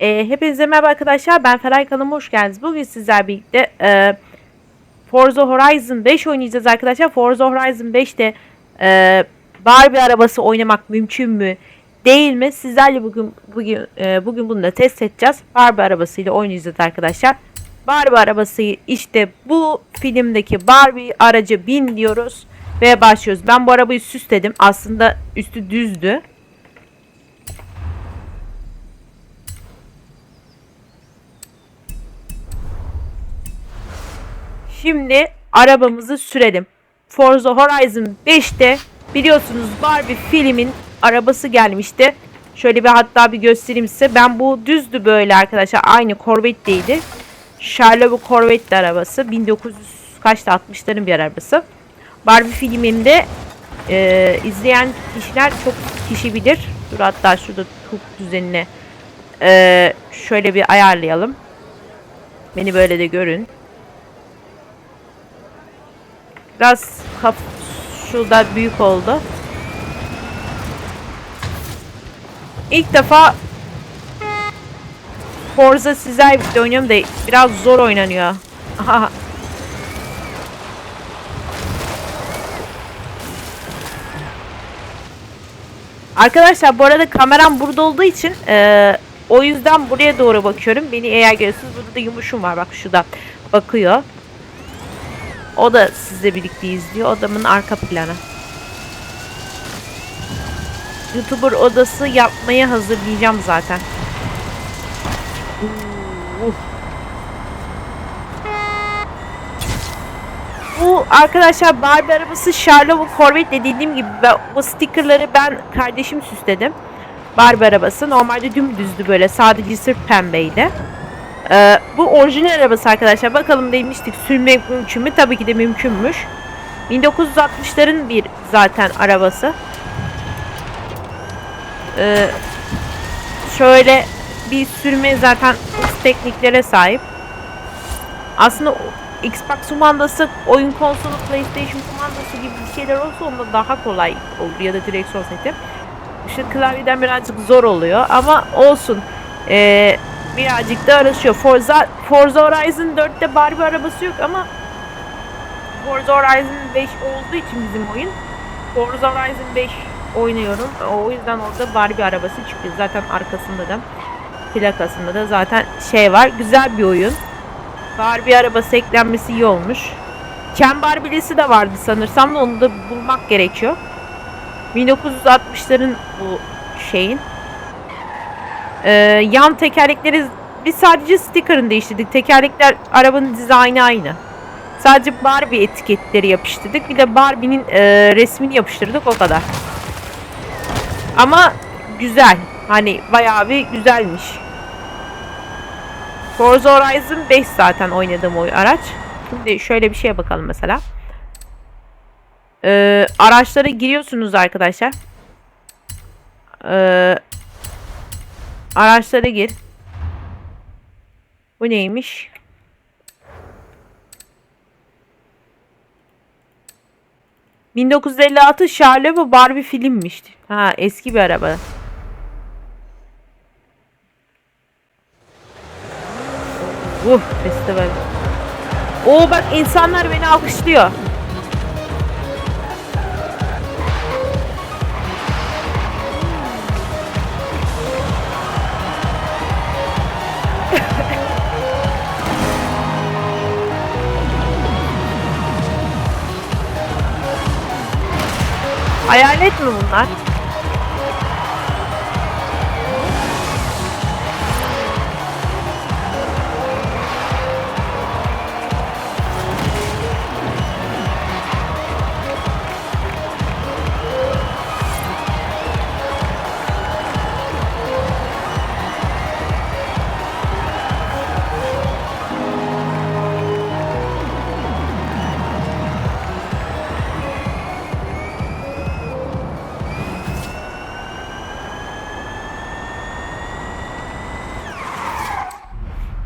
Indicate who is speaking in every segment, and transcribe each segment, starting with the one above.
Speaker 1: E, hepinize merhaba arkadaşlar. Ben Feray kanalıma hoş geldiniz. Bugün sizler birlikte e, Forza Horizon 5 oynayacağız arkadaşlar. Forza Horizon 5'te e, Barbie arabası oynamak mümkün mü? Değil mi? Sizlerle bugün bugün e, bugün bunu da test edeceğiz. Barbie arabasıyla oynayacağız arkadaşlar. Barbie arabası işte bu filmdeki Barbie aracı bin diyoruz ve başlıyoruz. Ben bu arabayı süsledim. Aslında üstü düzdü. Şimdi arabamızı sürelim. Forza Horizon 5'te biliyorsunuz Barbie filmin arabası gelmişti. Şöyle bir hatta bir göstereyim size. Ben bu düzdü böyle arkadaşlar. Aynı Corvette'ydi. Charlotte Corvette arabası. 1900 kaçta 60'ların bir arabası. Barbie filminde e, izleyen kişiler çok kişi bilir. Dur hatta şurada top düzenine e, şöyle bir ayarlayalım. Beni böyle de görün. Biraz kap şurada büyük oldu. İlk defa Forza sizler birlikte oynuyorum da biraz zor oynanıyor. Arkadaşlar bu arada kameram burada olduğu için eee, o yüzden buraya doğru bakıyorum. Beni eğer görüyorsunuz burada da yumuşum var bak şurada bakıyor. O da sizle birlikte izliyor. Odamın arka planı. YouTuber odası yapmaya hazırlayacağım zaten. Bu arkadaşlar Barbie arabası Charlotte Corvette dediğim gibi ben, bu stickerları ben kardeşim süsledim. Barbie arabası normalde dümdüzdü böyle sadece sırf pembeydi. Ee, bu orijinal arabası arkadaşlar. Bakalım demiştik sürmek mümkün mü? Tabii ki de mümkünmüş. 1960'ların bir zaten arabası. Ee, şöyle bir sürme zaten tekniklere sahip. Aslında Xbox kumandası, oyun konsolu, PlayStation kumandası gibi bir şeyler olsa onda daha kolay olur ya da direksiyon seti. İşte klavyeden birazcık zor oluyor ama olsun. Ee, birazcık da araşıyor. Forza, Forza Horizon 4'te Barbie arabası yok ama Forza Horizon 5 olduğu için bizim oyun Forza Horizon 5 oynuyorum. O yüzden orada Barbie arabası çıkıyor. Zaten arkasında da plakasında da zaten şey var. Güzel bir oyun. Barbie arabası eklenmesi iyi olmuş. Ken Barbie'lisi de vardı sanırsam da onu da bulmak gerekiyor. 1960'ların bu şeyin. Ee, yan tekerlekleri biz sadece sticker'ını değiştirdik. Tekerlekler arabanın dizaynı aynı. Sadece Barbie etiketleri yapıştırdık. Bir de Barbie'nin e, resmini yapıştırdık o kadar. Ama güzel. Hani bayağı bir güzelmiş. Forza Horizon 5 zaten oynadığım o araç. Şimdi şöyle bir şeye bakalım mesela. Ee, araçlara giriyorsunuz arkadaşlar. Ee, araçlara gir. Bu neymiş? ...1956 Charlie ve Barbie filmmiş. Ha eski bir araba. Uh festival. Oo bak insanlar beni alkışlıyor. Hayalet mi bunlar?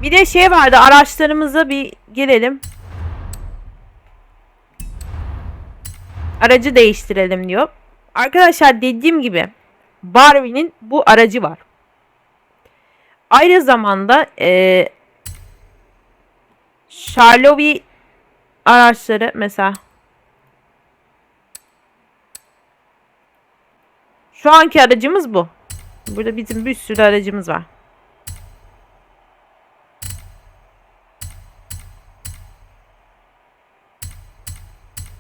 Speaker 1: Bir de şey vardı araçlarımıza bir girelim. Aracı değiştirelim diyor. Arkadaşlar dediğim gibi Barbie'nin bu aracı var. Aynı zamanda e, Charlovi araçları mesela şu anki aracımız bu. Burada bizim bir sürü aracımız var.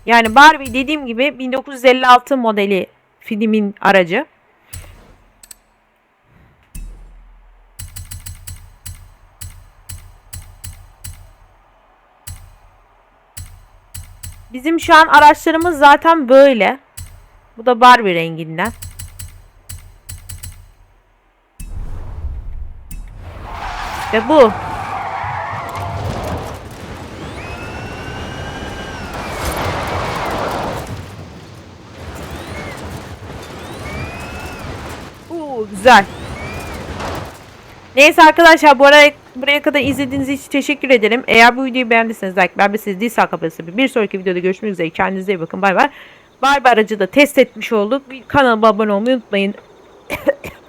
Speaker 1: Yani Barbie dediğim gibi 1956 modeli filmin aracı. Bizim şu an araçlarımız zaten böyle. Bu da Barbie renginden. Ve bu. Oo, güzel. Neyse arkadaşlar bu araya, buraya kadar izlediğiniz için teşekkür ederim. Eğer bu videoyu beğendiyseniz like beğenmediyseniz dislike kapatın. Bir sonraki videoda görüşmek üzere. Kendinize iyi bakın. Bay bay. Barbie aracı da test etmiş olduk. Kanalıma abone olmayı unutmayın.